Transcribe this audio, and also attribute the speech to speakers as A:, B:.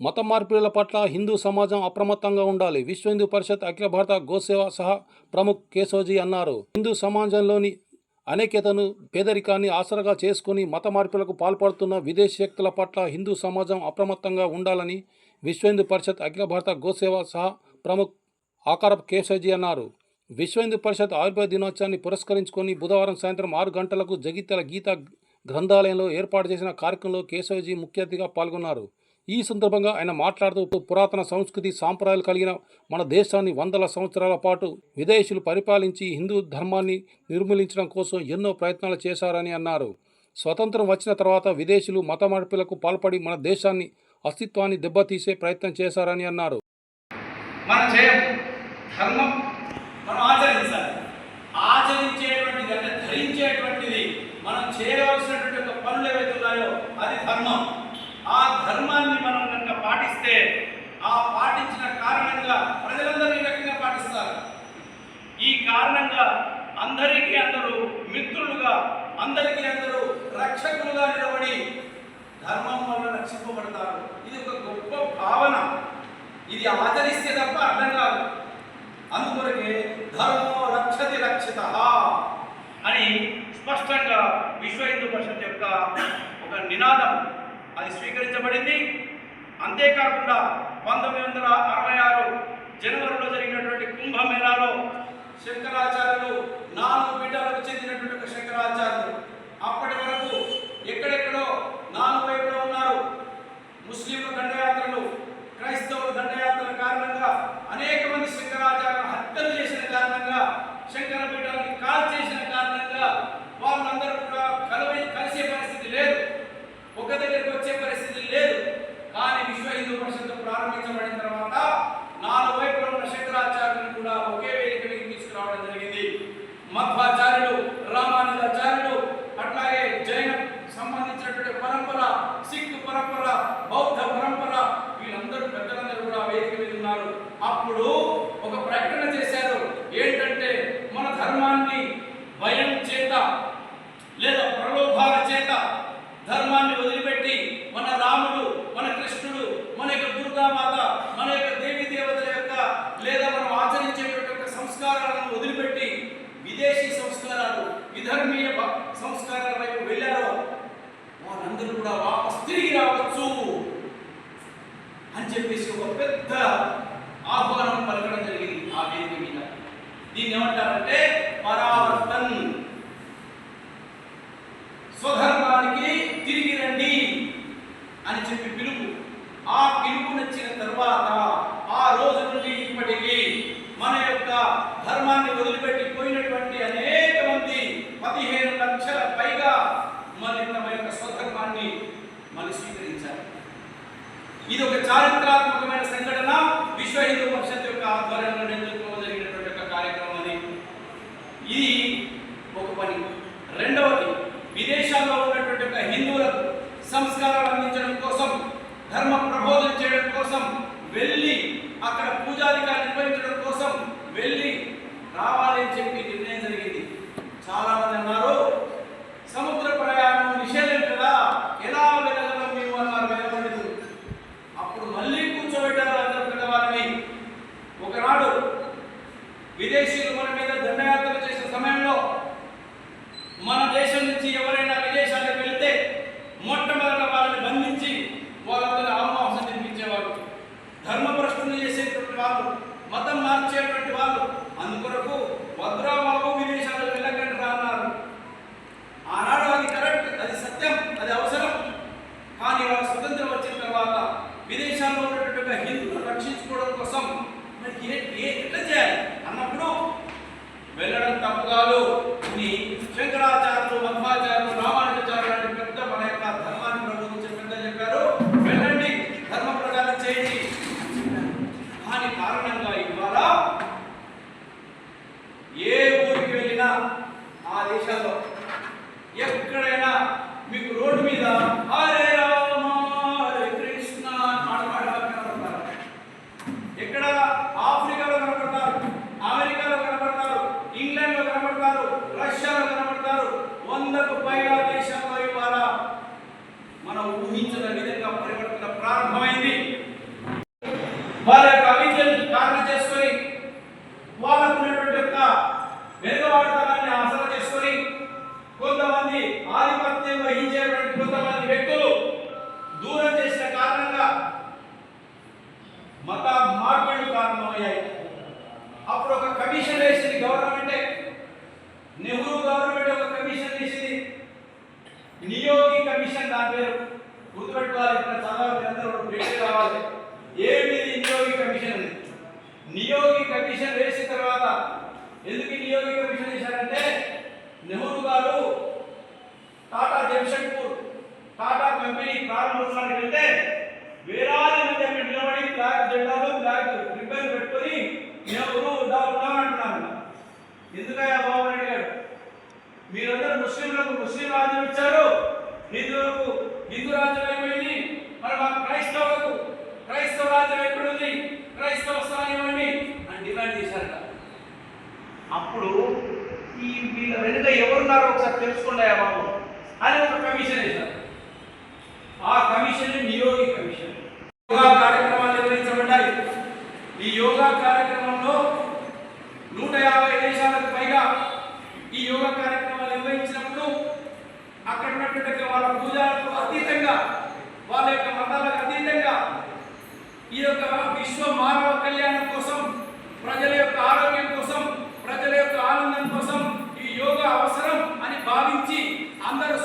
A: మత మార్పిడుల పట్ల హిందూ సమాజం అప్రమత్తంగా ఉండాలి. విశ్వ హిందూ పరిషత్ అఖిల భారత గోసేవ సహా ప్రముఖ్ కేశోజీ అన్నారు. హిందూ సమాజంలోని అనేకతను పేదరికాన్ని ఆసరగా చేసుకుని మత మార్పులకు పాల్పడుతున్న విదేశీ శక్తుల పట్ల హిందూ సమాజం అప్రమత్తంగా ఉండాలని విశ్వ హిందూ పరిషత్ అఖిల భారత గోసేవ సహా ప్రముఖ్ ఆకారప్ కేశోజీ అన్నారు. విశ్వ హిందూ పరిషత్ ఆయుర్వేద దినోత్సవాన్ని పురస్కరించుకొని బుధవారం సాయంత్రం ఆరు గంటలకు జగిత్యాల గీత గ్రంథాలయంలో ఏర్పాటు చేసిన కార్యక్రమంలో కేశవజీ ముఖ్య అతిథిగా పాల్గొన్నారు. ఈ సందర్భంగా ఆయన మాట్లాడుతూ పురాతన సంస్కృతి సాంప్రదాయాలు కలిగిన మన దేశాన్ని వందల సంవత్సరాల పాటు విదేశీయులు పరిపాలించి హిందూ ధర్మాన్ని నిర్మూలించడం కోసం ఎన్నో ప్రయత్నాలు చేశారని అన్నారు. స్వతంత్రం వచ్చిన తర్వాత విదేశీయులు మత మార్పులకు పాల్పడి మన దేశాన్ని అస్తిత్వాన్ని దెబ్బతీసే ప్రయత్నం చేశారని అన్నారు.
B: మనం చేయం ధర్మం మనం ఆచరించాలి. ఆచరించేటువంటిది అంటే ధరించేటువంటిది మనం చేయవలసినటువంటి పనులు ఏవైతే ఉన్నాయో అది ధర్మం. ఆ ధర్మాన్ని మనం కనుక పాటిస్తే ఆ పాటించిన కారణంగా ప్రజలందరూ ఈ రకంగా పాటిస్తారు. ఈ కారణంగా అందరికీ అందరూ మిత్రులుగా అందరికీ అందరూ రక్షకులుగా నిలబడి ధర్మం వల్ల రక్షింపబడతారు. ఇది ఒక గొప్ప భావన. ఇది ఆచరిస్తే తప్ప అర్థం కాదు. అందుకొరకే ధర్మో రక్షతి రక్షిత అని స్పష్టంగా విశ్వ హిందూ పరిషత్ యొక్క ఒక నినాదం. అది స్వీకరించబడింది. అంతేకాకుండా పంతొమ్మిది వందల అరవై ఆరు జనవరిలో జరిగినటువంటి కుంభమేళాలో శంకరాచార్య నాలుగు బిడ్డలకు చెందినటువంటి ఒక శంకరాచార్యులు అప్పటి వరకు ఎక్కడెక్కడో నాలుగు వైపులో ఉన్నారు ముస్లింల దండయాత్రలు క్రైస్తవుల దండయాత్రల కారణంగా అనేక మంది శంకరాచార్యులు హత్యలు చేసిన కారణంగా శంకర పీఠాన్ని కాల్ చేసిన కారణంగా వాళ్ళందరూ కూడా కలవై కలిసే పరిస్థితి లేదు ఒక దగ్గరికి వచ్చే పరిస్థితి లేదు కానీ విశ్వ హిందూ పరిషత్ ప్రారంభించబడిన తర్వాత నాలుగు వైపుల ఉన్న శంకరాచార్యులు కూడా ఒకే వేదిక మీద తీసుకురావడం జరిగింది. మధ్వాచార్యులు రామానుజాచార్యులు అట్లాగే జైన సంబంధించినటువంటి పరంపర సిక్ పరంపర బౌద్ధ పరంపర వీళ్ళందరూ పెద్దలందరూ కూడా వేదిక మీద ఉన్నారు. అప్పుడు ఒక ప్రకటన చేశారు ఏంటంటే మన ధర్మాన్ని భయం చేత లేదా ప్రలోభాల చేత ధర్మాన్ని వదిలిపెట్టి మన రాముడు మన కృష్ణుడు మన యొక్క దుర్గామాత మన యొక్క దేవి దేవతల యొక్క లేదా మనం ఆచరించేటువంటి యొక్క సంస్కారాలను వదిలిపెట్టి విదేశీ సంస్కారాలు విధర్మీయ భ- సంస్కారాల వైపు వెళ్ళారో వారందరూ కూడా వాపస్ తిరిగి రావచ్చు అని చెప్పేసి ఒక పెద్ద ఆహ్వానం పలకడం జరిగింది ఆ వేదిక మీద. దీన్ని ఏమంటారంటే పరావర్తన్. స్వధర్మానికి తిరిగి రండి అని చెప్పి పిలుపు. ఆ పిలుపు నచ్చిన తర్వాత ఆ రోజు నుండి ఇప్పటికీ మన యొక్క ధర్మాన్ని వదిలిపెట్టి ఇది ఒక చారిత్రాత్మకమైన సంఘటన. విశ్వ హిందూ పరిషత్ యొక్క ఆధ్వర్యంలో నేతృత్వంలో జరిగినటువంటి ఒక కార్యక్రమం అది. ఇది ఒక పని. రెండవది విదేశాల్లో ఉన్నటువంటి ఒక హిందువులకు సంస్కారాలు అందించడం కోసం ధర్మ ప్రబోధన చేయడం కోసం వెళ్ళి అక్కడ పూజాధికారి నిర్వహించడం కోసం వెళ్ళి రావాలని చెప్పి నిర్ణయం ఉన్నారు విదేశీయులు మన మీద దండయాత్ర చేసే సమయంలో మన దేశం నుంచి ఎవరైనా విదేశాలకు వెళితే మొట్టమొదట వాళ్ళని బంధించి వాళ్ళతో అవమాసం తినిపించేవారు ధర్మ ప్రశ్నలు చేసేటువంటి వాళ్ళు మతం మార్చేటువంటి వాళ్ళు. అందుకొరకు భద్రాబాబు విదేశాలకు వెళ్ళకండి రా అన్నారు. ఆనాడు అది కరెక్ట్ అది సత్యం అది అవసరం. కానీ వాళ్ళ స్వతంత్రం వచ్చిన తర్వాత విదేశాల్లో ఉన్నటువంటి హిందువులు రక్షించుకోవడం కోసం ఎట్లా అన్నప్పుడు వెళ్ళడం తప్పు కాదు. శంకరాచార్యులు మధ్వాచార్యులు మంది ఆధిపత్యం వహించేటువంటి కొంతమంది వ్యక్తులు దూరం చేసిన కారణంగా మత మార్పులు ప్రారంభమయ్యాయి. అప్పుడు ఒక కమిషన్ వేసింది గవర్నమెంటే. నెహ్రూ గవర్నమెంట్ ఒక కమిషన్ వేసింది. నియోగి కమిషన్ దాని పేరు. గుర్తుపెట్టుకోవాలి ఇక్కడ చదవాలి? అందరూ పెట్టి రావాలి ఏమిటి నియోగి కమిషన్? నియోగి కమిషన్ వేసిన తర్వాత ఎందుకు నియోగి కమిషన్ వేశారంటే నెహ్రూ గారు టాటా జంషెడ్పూర్ టాటా కంపెనీ ప్రారంభోత్సవానికి వెళ్తే వేలాది మంది అక్కడ నిలబడి బ్లాక్ జెండాలు బ్లాక్ రిబ్బన్ పెట్టుకొని ఎవరు ఉన్నాం అంటున్నారు. ఎందుకయ్యా బాబు రెడ్డి గారు మీరందరూ ముస్లింలకు ముస్లిం రాజ్యం ఇచ్చారు. హిందువులకు హిందూ రాజ్యం అయిపోయింది. మరి మా క్రైస్తవులకు క్రైస్తవ రాజ్యం ఎక్కడుంది? క్రైస్తవ స్థానం ఇవ్వండి అని డిమాండ్ చేశారట. అప్పుడు ఈ వీళ్ళ వెనుక ఎవరున్నారో ఒకసారి తెలుసుకోండి బాబు. అని ఒక కమిషన్ ఇస్తారు ఆ కమిషన్ నియోగి కమిషన్ యోగా కార్యక్రమాలు నిర్వహించబడ్డాయి. ఈ యోగా కార్యక్రమంలో నూట యాభై దేశాలకు పైగా ఈ యోగా కార్యక్రమాలు నిర్వహించినప్పుడు అక్కడ ఉన్నటువంటి వాళ్ళ పూజలకు అతీతంగా వాళ్ళ యొక్క మతాలకు అతీతంగా ఈ యొక్క విశ్వ మానవ కళ్యాణం కోసం ప్రజల యొక్క ఆరోగ్యం కోసం ప్రజల యొక్క ఆనందం కోసం ఈ యోగా అవసరం అని భావించి అందరూ